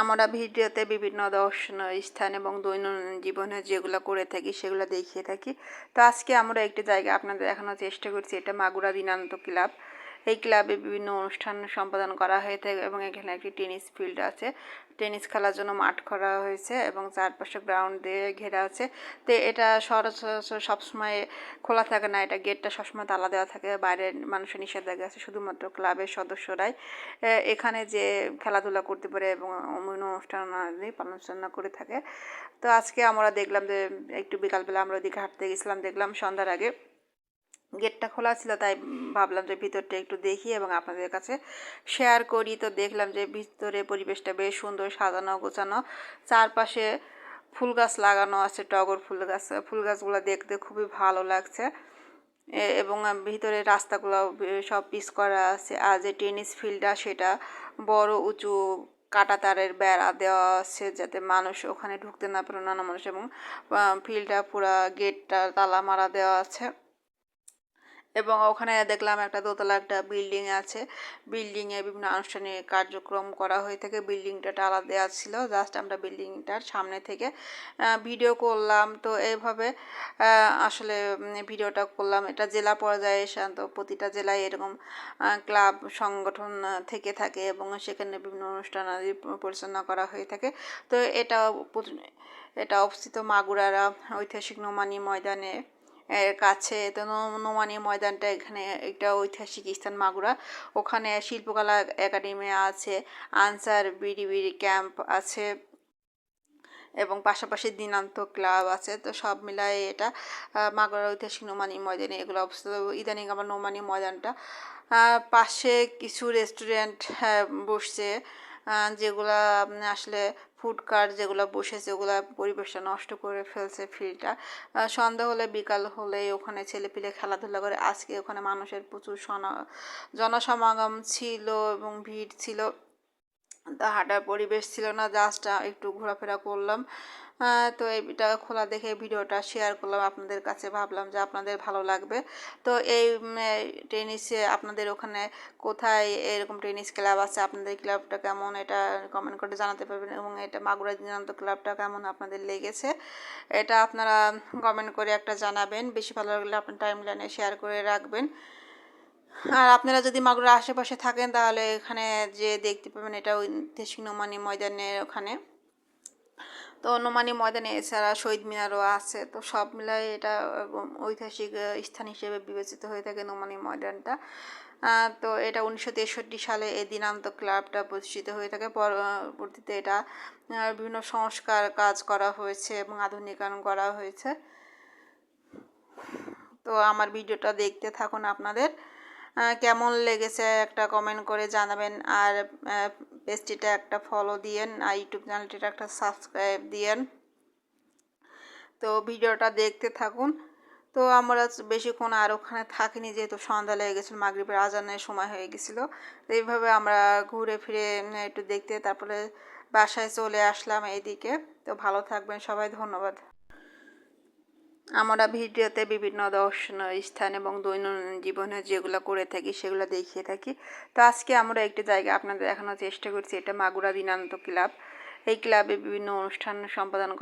আমরা ভিডিওতে বিভিন্ন দর্শনীয় স্থান এবং দৈনন্দিন জীবনে যেগুলো করে থাকি সেগুলো দেখিয়ে থাকি। তো আজকে আমরা একটি জায়গা আপনাদের দেখানোর চেষ্টা করছি, এটা মাগুরা দিনান্ত ক্লাব। এই ক্লাবে বিভিন্ন অনুষ্ঠান সম্পাদন করা হয়ে থাকে এবং এখানে একটি টেনিস ফিল্ড আছে। টেনিস খেলার জন্য মাঠ করা হয়েছে এবং চারপাশে গ্রাউন্ড দিয়ে ঘেরা আছে। তো এটা সচরাচর সবসময় খোলা থাকে না, এটা গেটটা সবসময় তালা দেওয়া থাকে, বাইরের মানুষের নিষেধাজ্ঞা আছে, শুধুমাত্র ক্লাবের সদস্যরাই। এখানে যে খেলাধুলা করতে পারে এবং বিভিন্ন অনুষ্ঠান পালন করে থাকে। তো আজকে আমরা দেখলাম যে, একটু বিকালবেলা আমরা ওদিকে হাঁটতে গেছিলাম, দেখলাম সন্ধ্যার আগে গেটটা খোলা ছিল, তাই ভাবলাম যে ভিতরটা একটু দেখি এবং আপনাদের কাছে শেয়ার করি। তো দেখলাম যে ভিতরে পরিবেশটা বেশ সুন্দর সাজানো, গোছানো। চারপাশে ফুল গাছ লাগানো আছে, টগর ফুল গাছ। ফুল গাছগুলো দেখতে খুবই ভালো লাগছে। এবং ভিতরে রাস্তাগুলো সব পিস করা আছে। আর যে টেনিস ফিল্ডটা সেটা বড় উঁচু কাটা তারের বেড়া দেওয়া আছে, যাতে মানুষ ওখানে ঢুকতে না পারে, নানা মানুষ। এবং ফিল্ডটা পুরা গেটটা তালা মারা দেওয়া আছে। এবং ওখানে দেখলাম একটা দোতলা একটা বিল্ডিং আছে। বিল্ডিংয়ে বিভিন্ন আনুষ্ঠানিক কার্যক্রম করা হয়ে থাকে। বিল্ডিংটা টালা দেওয়া ছিল। জাস্ট আমরা বিল্ডিংটার সামনে থেকে ভিডিও করলাম। তো এইভাবে আসলে ভিডিওটা করলাম। এটা জেলা পর্যায়ে শান্ত প্রতিটা জেলায় এরকম ক্লাব, সংগঠন থেকে থাকে এবং সেখানে বিভিন্ন অনুষ্ঠান আদি পরিচালনা করা হয়ে থাকে। তো এটা এটা অবস্থিত মাগুরারা ঐতিহাসিক নোমানি ময়দানে কাছে তো নোমানি ময়দানটা এখানে একটা ঐতিহাসিক স্থান মাগুরা। ওখানে শিল্পকলা একাডেমি আছে আনসার বিডি ক্যাম্প আছে এবং পাশাপাশি দিনান্ত ক্লাব আছে। তো সব মিলায়ে এটা মাগুরা ঐতিহাসিক নোমানি ময়দানে এগুলো অবস্থিত। ইদানিং আমার নোমানি ময়দানটা পাশে কিছু রেস্টুরেন্ট হ্যাঁ, বসছে। যেগুলা আসলে ফুড কার্ট যেগুলো বসেছে ওগুলো পরিবেশটা নষ্ট করে ফেলছে ফিল্ডটা সন্ধ্যা হলে, বিকাল হলে ওখানে ছেলেপিলে খেলাধুলা করে। আজকে ওখানে মানুষের প্রচুর জনসমাগম ছিল এবং ভিড় ছিল। তা হাঁটার পরিবেশ ছিল না জাস্ট একটু ঘোরাফেরা করলাম। তো এইটা খোলা দেখে ভিডিওটা শেয়ার করলাম আপনাদের কাছে। ভাবলাম যে আপনাদের ভালো লাগবে। তো এই টেনিসে আপনাদের ওখানে কোথায় এরকম টেনিস ক্লাব আছে? আপনাদের ক্লাবটা কেমন? এটা কমেন্ট করে জানাতে পারবেন। এবং এটা মাগুরা দিনান্ত ক্লাবটা কেমন আপনাদের লেগেছে? এটা আপনারা কমেন্ট করে একটা জানাবেন। বেশি ভালো লাগলে আপনার টাইম লাইনে শেয়ার করে রাখবেন। আর আপনারা যদি মাগুরার আশেপাশে থাকেন, তাহলে এখানে যে দেখতে পাবেন, এটা ঐতিহাসিক নোমানি ময়দানের ওখানে। তো অনুমানী ময়দানে এছাড়া শহীদ মিনারও আছে। তো সব মিলাই এটা ঐতিহাসিক স্থান হিসেবে বিবেচিত হয়ে থাকে নোমানি ময়দানটা। তো এটা উনিশশো তেষট্টি সালে এই দিনান্ত ক্লাবটা প্রতিষ্ঠিত হয়ে থাকে। পরবর্তীতে এটা বিভিন্ন সংস্কার কাজ করা হয়েছে এবং আধুনিকায়ন করা হয়েছে। তো আমার ভিডিওটা দেখতে থাকুন আপনাদের। কেমন লেগেছে একটা কমেন্ট করে জানাবেন। আর পেজটিটা একটা ফলো দিয়েন, আর ইউটিউব চ্যানেলটিটা একটা সাবস্ক্রাইব দিয়েন। তো ভিডিওটা দেখতে থাকুন। তো আমরা বেশিক্ষণ আর ওখানে থাকিনি, যেহেতু সন্ধ্যা লেগে গেছিল, মাগরীবের আজানের সময় হয়ে গেছিল। তো এইভাবে আমরা ঘুরে ফিরে একটু দেখতে, তারপরে বাসায় চলে আসলাম এইদিকে তো ভালো থাকবেন সবাই, ধন্যবাদ। আমরা ভিডিওতে বিভিন্ন দর্শনীয় স্থান এবং দৈনন্দিন জীবনে যেগুলো করে থাকি সেগুলো দেখিয়ে থাকি। তো আজকে আমরা একটি জায়গা আপনাদের দেখানোর চেষ্টা করছি, এটা মাগুরা দিনান্ত ক্লাব। এই ক্লাবে বিভিন্ন অনুষ্ঠান সম্পাদন করা